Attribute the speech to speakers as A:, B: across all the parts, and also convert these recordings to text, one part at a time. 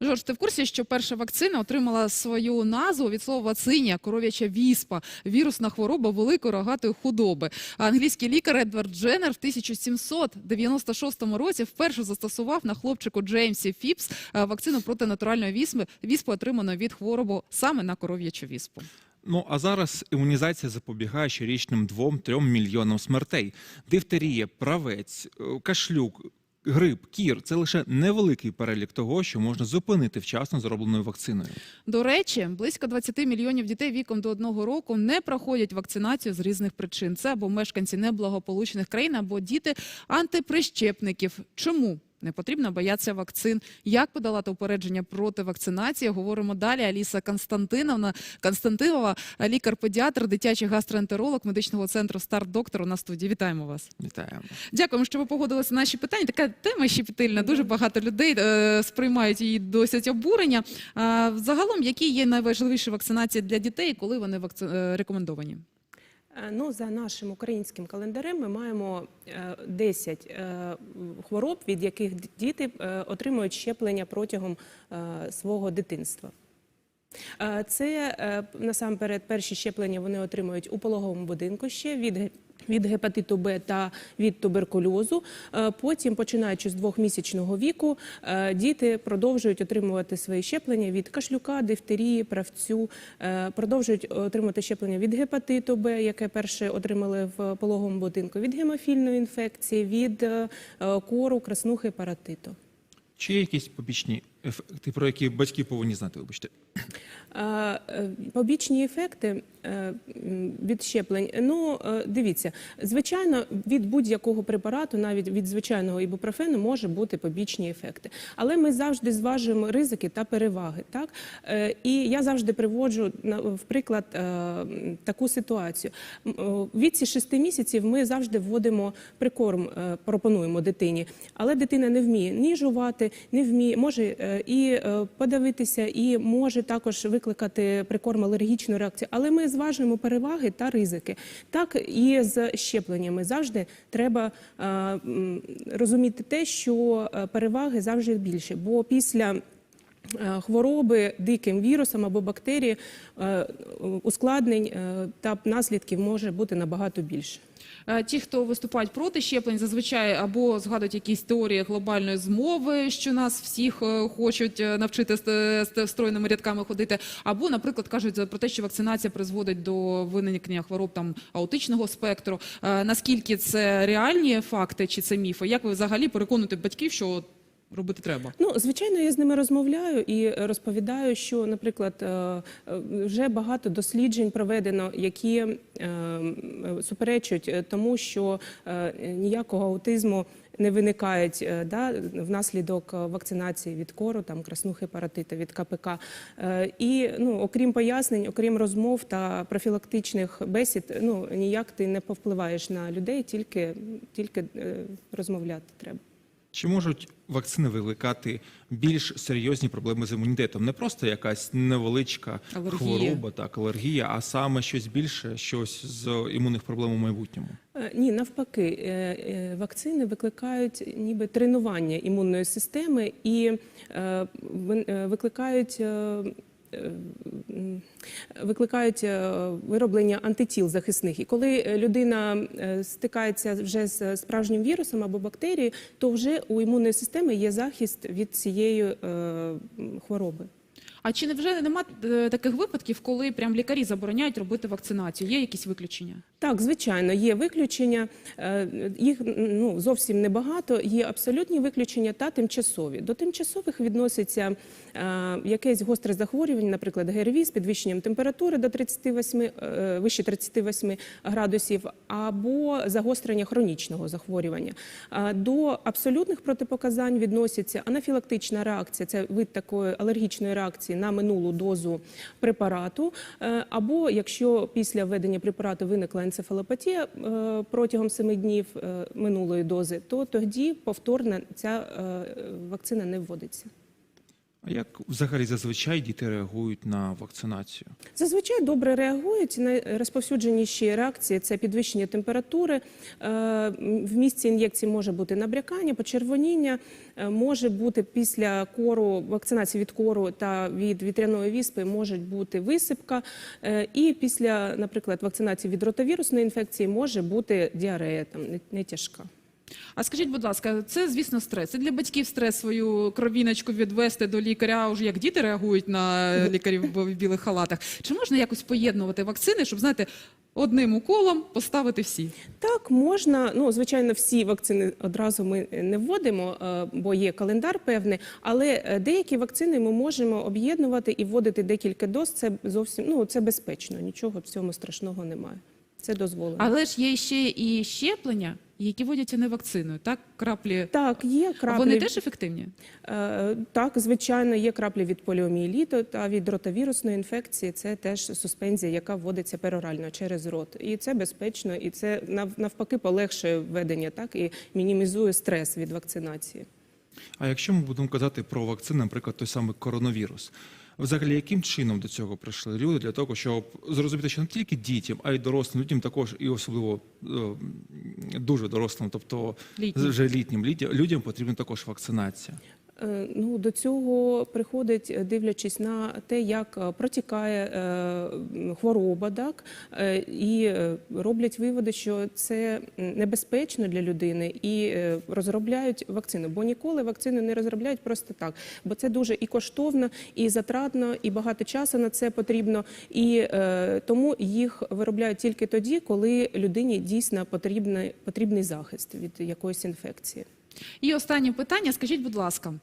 A: Жорж, ти в курсі, що перша вакцина отримала свою назву від слова циня, коров'яча віспа, вірусна хвороба великої рогатої худоби. Англійський лікар Едвард Дженнер в 1796 році вперше застосував на хлопчику Джеймсі Фіпс е, вакцину проти натуральної віспи, віспи отриману від хворобу саме на коров'ячу віспу.
B: Ну а зараз імунізація запобігає щорічним 2-3 мільйонам смертей. Дифтерія, правець, е, кашлюк. Грип, кір це лише невеликий перелік того, що можна зупинити вчасно зробленою вакциною.
A: До речі, близько 20 мільйонів дітей віком до одного року не проходять вакцинацію з різних причин. Це або мешканці неблагополучних країн, або діти антиприщепників. Чому? Не потрібно боятися вакцин. Як подолати упередження проти вакцинації? Говоримо далі. Аліса Константиновна Константинова, лікар-педіатр, дитячий гастроентеролог медичного центру Старт Доктор на студії. Вітаємо вас.
B: Вітаємо.
A: Дякуємо, що ви погодилися на наші питання. Така тема щепетильна. Дуже багато людей е, сприймають її досить обурення. А, загалом, які є найважливіші вакцинації для дітей, коли вони вакци... е, рекомендовані?
C: Е, Ну, за нашим українським календарем ми маємо е, 10 е, хвороб, від яких діти е, отримують щеплення протягом е, свого дитинства. Е, Це е, насамперед перші щеплення вони отримують у пологовому будинку ще від від гепатиту Б та від туберкульозу. Е, Потім, починаючи з двохмісячного віку, е, діти продовжують отримувати свої щеплення від кашлюка, дифтерії, правцю, е, продовжують отримувати щеплення від гепатиту Б, яке перше отримали в пологовому будинку, від гемофільної інфекції, від кору, краснухи, паратиту.
B: Чи є якісь побічні ефекти, про які батьки повинні знати? Вибачте.
C: Е, Побічні ефекти е, від щеплень. Ну, е, дивіться, звичайно, від будь-якого препарату, навіть від звичайного ібупрофену, може бути побічні ефекти. Але ми завжди зважуємо ризики та переваги. Так? І я завжди приводжу в приклад таку ситуацію. В віці 6 місяців ми завжди вводимо прикорм, пропонуємо дитині, але дитина не вміє ні жувати, не вміє, може і подивитися, подавитися, і може також викликати прикорм алергічну реакцію. Але ми зважуємо переваги та ризики. Так і з щепленнями завжди треба е, розуміти те, що е, переваги завжди більше, бо після е, Хвороби диким вірусом або бактерії е, ускладнень е, та наслідків може бути набагато більше.
A: Е, Ті, хто виступають проти щеплень, зазвичай або згадують якісь теорії глобальної змови, що нас всіх е, хочуть е, навчити ст- стройними рядками ходити, або, наприклад, кажуть про те, що вакцинація призводить до виникнення хвороб там аутичного спектру. Е, Наскільки це реальні факти чи це міфи? Як ви взагалі переконуєте батьків, що робити треба?
C: Ну, звичайно, я з ними розмовляю і розповідаю, що, наприклад, е, е, вже багато досліджень проведено, які е, суперечують тому, що ніякого аутизму не виникають да, внаслідок вакцинації від кору, там краснухи паратита, від КПК. І ну, окрім пояснень, окрім розмов та профілактичних бесід, ну ніяк ти не повпливаєш на людей, тільки, тільки розмовляти треба.
B: Чи можуть вакцини викликати більш серйозні проблеми з імунітетом? Не просто якась невеличка
A: Алергія.
B: хвороба, так, алергія, а саме щось більше, щось з імунних проблем у майбутньому.
C: Е, Ні, навпаки, е, е, вакцини викликають ніби тренування імунної системи і викликають. Е, Викликають е, вироблення антитіл захисних. І коли е, людина стикається вже з справжнім вірусом або бактерією, то вже у імунної системи є захист від цієї хвороби.
A: А чи вже нема е, таких випадків, коли прям лікарі забороняють робити вакцинацію? Є якісь виключення?
C: Так, звичайно, є виключення. Е, Їх ну зовсім небагато. Є абсолютні виключення та тимчасові. До тимчасових відноситься е, якесь гостре захворювання, наприклад, ГРВІ з підвищенням температури до 38, е, вище 38 градусів, або загострення хронічного захворювання. До абсолютних протипоказань відносяться анафілактична реакція, це вид такої алергічної реакції на минулу дозу препарату, або якщо після введення препарату виникла енцефалопатія е, протягом 7 днів е, минулої дози, то тоді повторно ця е, вакцина не вводиться.
B: Як взагалі зазвичай діти реагують на вакцинацію?
C: Зазвичай добре реагують. Найрозповсюдженіші реакції це підвищення температури. Е, В місці ін'єкції може бути набрякання, почервоніння, е, може бути після кору, вакцинації від кору та від вітряної віспи може бути висипка. Е, І після, наприклад, вакцинації від ротовірусної інфекції може бути діарея, там не тяжка.
A: А скажіть, будь ласка, це звісно стрес. Це для батьків стрес свою кровіночку відвести до лікаря. А вже як діти реагують на лікарів в білих халатах. Чи можна якось поєднувати вакцини, щоб знаєте, одним уколом поставити всі?
C: Так, можна. Ну, звичайно, всі вакцини одразу ми не вводимо, е, бо є календар певний, але е, деякі вакцини ми можемо об'єднувати і вводити декілька доз. Це зовсім ну, це безпечно, нічого в цьому страшного немає. Це дозволено.
A: Але ж є ще і щеплення, які вводяться не вакциною. Так, краплі.
C: Так, є краплі.
A: вони теж ефективні?
C: Е, Так, звичайно, є краплі від поліомієліту та від ротавірусної інфекції. Це теж суспензія, яка вводиться перорально через рот. І це безпечно, і це навпаки полегшує введення, так і мінімізує стрес від вакцинації.
B: А якщо ми будемо казати про вакцини, наприклад, той самий коронавірус, взагалі яким чином до цього прийшли люди для того, щоб зрозуміти, що не тільки дітям, а й дорослим людям також, і особливо е, дуже дорослим, тобто вже літнім людям потрібна також вакцинація.
C: Е, Ну, до цього приходить, е, дивлячись на те, як е, протікає хвороба, так, і роблять виводи, що це небезпечно для людини, і розробляють вакцину. Бо ніколи вакцину не розробляють просто так, бо це дуже і коштовно, і затратно, і багато часу на це потрібно. І тому їх виробляють тільки тоді, коли людині дійсно потрібний, потрібний захист від якоїсь інфекції.
A: І останнє питання. Скажіть, будь ласка,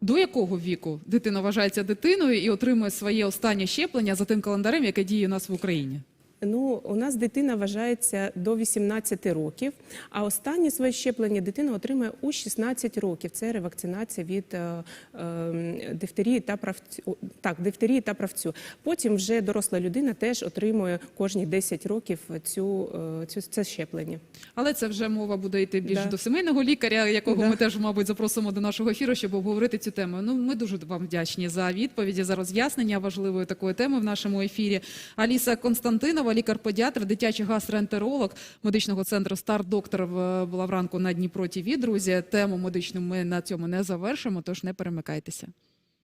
A: до якого віку дитина вважається дитиною і отримує своє останнє щеплення за тим календарем, яке діє у нас в Україні?
C: Ну, у нас дитина вважається до 18 років, а останнє своє щеплення дитина отримає у 16 років. Це ревакцинація від е, е, дифтерії та правцю. Так, дифтерії та правцю. Потім вже доросла людина теж отримує кожні 10 років цю, е, цю це щеплення.
A: Але це вже мова буде йти більш
C: Да.
A: до сімейного лікаря, якого
C: Да.
A: ми теж, мабуть, запросимо до нашого ефіру, щоб обговорити цю тему. Ну, ми дуже вам вдячні за відповіді, за роз'яснення важливої такої теми в нашому ефірі. Аліса Константинова, лікар-педіатр, дитячий гастроентеролог медичного центру Стар Доктор була вранку на Дніпро ТІВІ. Друзі, тему медичну ми на цьому не завершимо, тож не перемикайтеся.